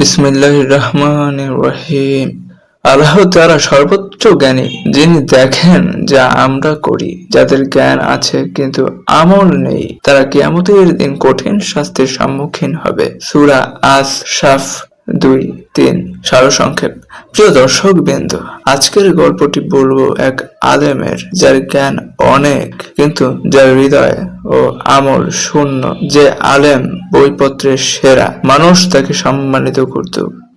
বিসমিল্লাহ রহমান রহিম। আল্লাহ তারা সর্বোচ্চ জ্ঞানী, যিনি দেখেন যা আমরা করি, যাদের জ্ঞান আছে কিন্তু আমল নেই, তারা কিয়ামতের দিন কঠিন শাস্তির সম্মুখীন হবে। সুরা আস সাফ দুই, তিন, সারসংক্ষেপ। প্রিয় দর্শক বিন্দু, আজকের গল্পটি বলব এক আলেমের যার জ্ঞান অনেক, কিন্তু যার হৃদয় ও আমল শূন্য। যে আলেম বইপত্রের সেরা, মানুষ তাকে সম্মানিত করত,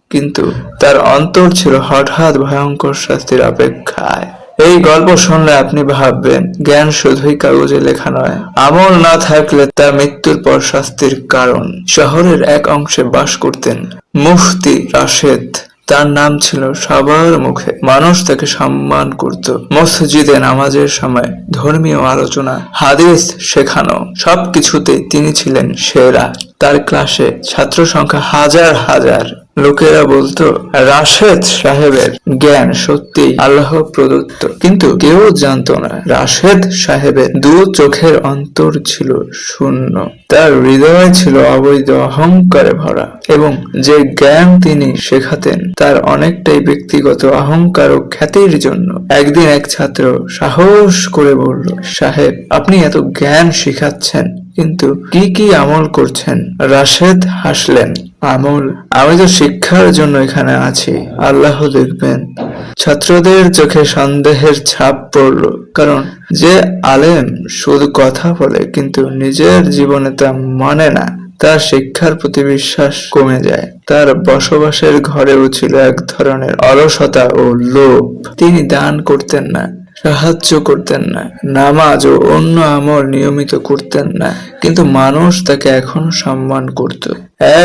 কিন্তু তার অন্তর ছিল হঠাৎ ভয়ঙ্কর শাস্তির অপেক্ষায়। এই গল্প শুনলে আপনি ভাববেন, জ্ঞান শুধুই কাগজে লেখা নয়। আমল না থাকলে তা মৃত্যুর পর শাস্তির কারণ। শহরের এক অংশে বাস করতেন মুফতি রাশেদ। তার নাম ছিল সবার মুখে। মানুষ তাকে সম্মান করত। মসজিদে নামাজের সময় ধর্মীয় আলোচনা, হাদিস শেখানো সবকিছুতে তিনি ছিলেন সেরা। তার ক্লাসে ছাত্র সংখ্যা হাজার হাজার। লোকেরা বলতো, রাশেদ সাহেবের জ্ঞান সত্যি আল্লাহ প্রদত্ত। কিন্তু কেউ জানতো না, রাশেদ সাহেবের দু চোখের অন্তর ছিল শূন্য। তার হৃদয় ছিল অবৈধ, অহংকারে ভরা এবং যে জ্ঞান তিনি শেখাতেন তার অনেকটাই ব্যক্তিগত অহংকার ও খ্যাতির জন্য। একদিন এক ছাত্র সাহস করে বলল, সাহেব, আপনি এত জ্ঞান শিখাচ্ছেন, কিন্তু কি কি আমল করছেন? রাশেদ হাসলেন আমল। আমি তো শিক্ষার জন্য এখানে আছি আল্লাহ দেখবেন। ছাত্রদের চোখে সন্দেহের ছাপ পড়ল, কারণ যে আলেম শুধু কথা বলে, কিন্তু নিজের জীবনে তা মানে না। তার শিক্ষার প্রতি বিশ্বাস কমে যায়। তার বসবাসের ঘরেও ছিল এক ধরনের অলসতা ও লোভ। তিনি দান করতেন না। সাহায্য করতেন না, নামাজ ও অন্য আমল নিয়মিত করতেন না, কিন্তু মানুষ তাকে এখন সম্মান করত।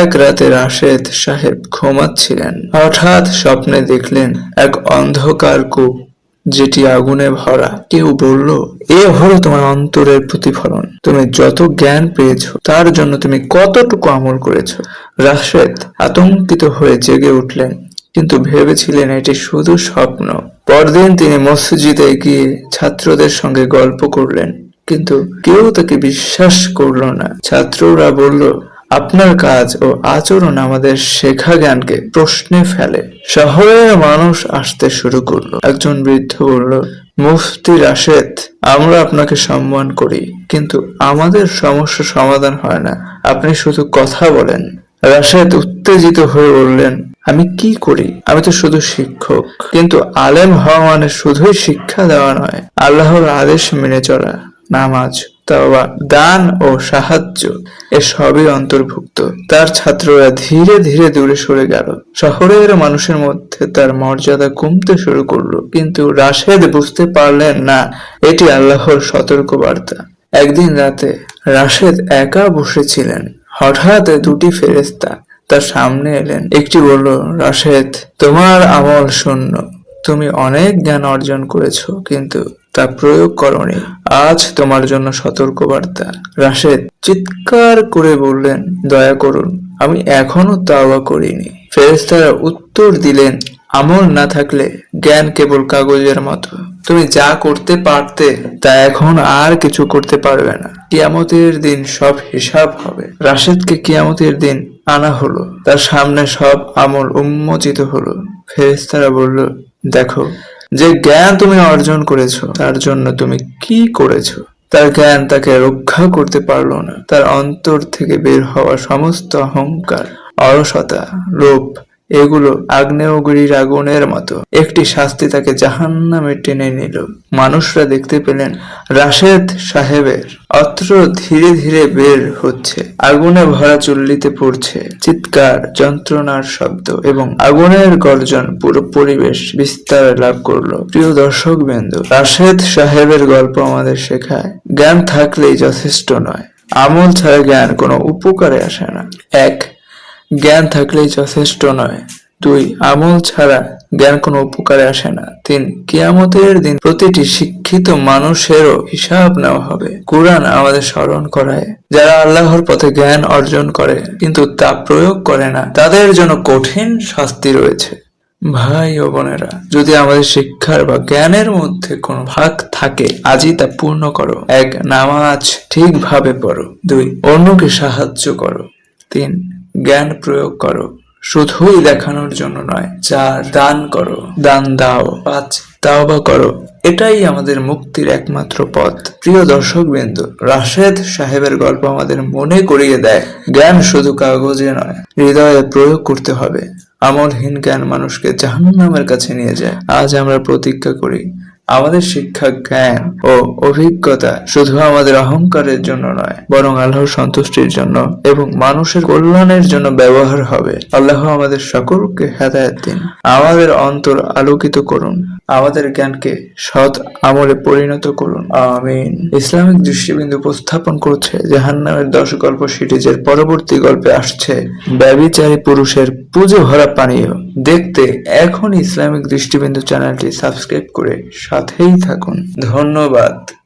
এক রাতে রাশেদ সাহেব ঘুমাচ্ছিলেন। হঠাৎ স্বপ্নে দেখলেন এক অন্ধকার কূপ, যেটি আগুনে ভরা। কেউ বলল, এ হলো তোমার অন্তরের প্রতিফলন। তুমি যত জ্ঞান পেয়েছ, তার জন্য তুমি কতটুকু আমল করেছ? রাশেদ আতঙ্কিত হয়ে জেগে উঠলেন। কিন্তু ভেবেছিলেন এটি শুধু স্বপ্ন। পরদিন তিনি মসজিদে গিয়ে ছাত্রদের সঙ্গে গল্প করলেন, কিন্তু কেউ তাকে বিশ্বাস করল না। ছাত্ররা বলল, আপনার কাজ ও আচরণ আমাদের শেখা জ্ঞানকে প্রশ্নে ফেলে। শহরের মানুষ আসতে শুরু করল। একজন বৃদ্ধ বলল, মুফতি রাশেদ, আমরা আপনাকে সম্মান করি, কিন্তু আমাদের সমস্যা সমাধান হয় না। আপনি শুধু কথা বলেন। রাশেদ উত্তেজিত হয়ে বললেন, আমি কি করি? আমি তো শুধু শিক্ষক। কিন্তু আলেম হওয়া মানে শুধুই শিক্ষা দেওয়া নয়, আল্লাহর আদেশ মেনে চলা, নামাজ দান ও সাহায্য, এ সবই অন্তর্ভুক্ত। তার ছাত্ররা ধীরে ধীরে দূরে সরে গেল। শহরের মানুষের মধ্যে তার মর্যাদা কমতে শুরু করল, কিন্তু রাশেদ বুঝতে পারলেন, না, এটি আল্লাহর সতর্ক বার্তা একদিন রাতে রাশেদ একা বসেছিলেন হঠাৎ দুটি ফেরেস্তা তার সামনে এলেন। একটি বলল, রাশেদ, তোমার আমল শূন্য। তুমি অনেক জ্ঞান অর্জন করেছ, কিন্তু তা প্রয়োগ করনি। আজ তোমার জন্য সতর্ক বার্তা রাশেদ চিৎকার করে বললেন, দয়া করুন, আমি এখনও তাওয়া করিনি। ফেরেস্তারা উত্তর দিলেন, আমল না থাকলে জ্ঞান কেবল কাগজের মতো। তুমি যা করতে পারতে, তা এখন আর কিছু করতে পারবে না। কিয়ামতের দিন সব হিসাব হবে। রাশেদকে কিয়ামতের দিন আনা হলো। তার সামনে সব আমল উন্মোচিত হলো। ফেরেস্তারা বলল, দেখো, যে জ্ঞান তুমি অর্জন করেছ, তার জন্য তুমি কি করেছ? তার জ্ঞান তাকে রক্ষা করতে পারল না। তার অন্তর থেকে বের হওয়া সমস্ত অহংকার, অলসতা, লোভ এগুলো আগ্নেয়গিরির আগুনের মতো। একটি শাস্তি তাকে জাহান্নামে টেনে নিল। মানুষরা দেখতে পেলেন রাশেদ সাহেবের অত্র ধীরে ধীরে বের হচ্ছে। আগুনে ভরা চুল্লিতে পড়ছে চিৎকার, যন্ত্রণার শব্দ এবং আগুনের গর্জন পুরো পরিবেশ বিস্তার লাভ করল। প্রিয় দর্শক বিন্দু রাশেদ সাহেবের গল্প আমাদের শেখায়, জ্ঞান থাকলেই যথেষ্ট নয়। আমল ছাড়া জ্ঞান কোনো উপকারে আসে না। এক জ্ঞান থাকলেই যথেষ্ট নয়। দুই, আমল ছাড়া জ্ঞান কোনো উপকারে আসে না। তিন, কিয়ামতের দিন প্রতিটি শিক্ষিত মানুষেরও হিসাব নেওয়া হবে। কোরআন আমাদের স্মরণ করায়। যারা আল্লাহর পথে জ্ঞান অর্জন করে, কিন্তু তা প্রয়োগ করে না, তাদের জন্য কঠিন শাস্তি রয়েছে। ভাই ও বোনেরা, যদি আমাদের শিক্ষার বা জ্ঞানের মধ্যে কোনো ভাগ থাকে, আজই তা পূর্ণ করো। এক, নামাজ ঠিকভাবে পড়ো। দুই, অন্যকে সাহায্য করো। তিন জ্ঞান প্রয়োগ করো। শুধুই দেখানোর জন্য নয় চার দান করো, দান দাও, পাঁচ দাও বা করো। এটাই আমাদের মুক্তির একমাত্র পথ। প্রিয় দর্শক বিন্দু রাশেদ সাহেবের গল্প আমাদের মনে করিয়ে দেয়, জ্ঞান শুধু কাগজে নয়, হৃদয়ে প্রয়োগ করতে হবে। আমলহীন জ্ঞান মানুষকে জাহান্নামের কাছে নিয়ে যায়। আজ আমরা প্রতিজ্ঞা করি আমাদের শিক্ষা, জ্ঞান ও অভিজ্ঞতা শুধু আমাদের অহংকারের জন্য নয়, বরং আল্লাহর সন্তুষ্টির জন্য এবং মানুষের কল্যাণের জন্য ব্যবহার হবে। আল্লাহ আমাদের সকলকে হেদায়ত দিন। আমাদের অন্তর আলোকিত করুন। আমাদের জ্ঞানকে সৎ আমলে পরিণত করুন। আমিন। ইসলামিক দৃষ্টিবিন্দু উপস্থাপন করছে জাহান নামের দশ গল্প সিরিজের পরবর্তী গল্পে আসছে ব্যবিচারী পুরুষের পুজো ভরা পানীয়। দেখতে এখন ইসলামিক দৃষ্টিবিন্দু চ্যানেলটি সাবস্ক্রাইব করে সাথেই থাকুন। ধন্যবাদ।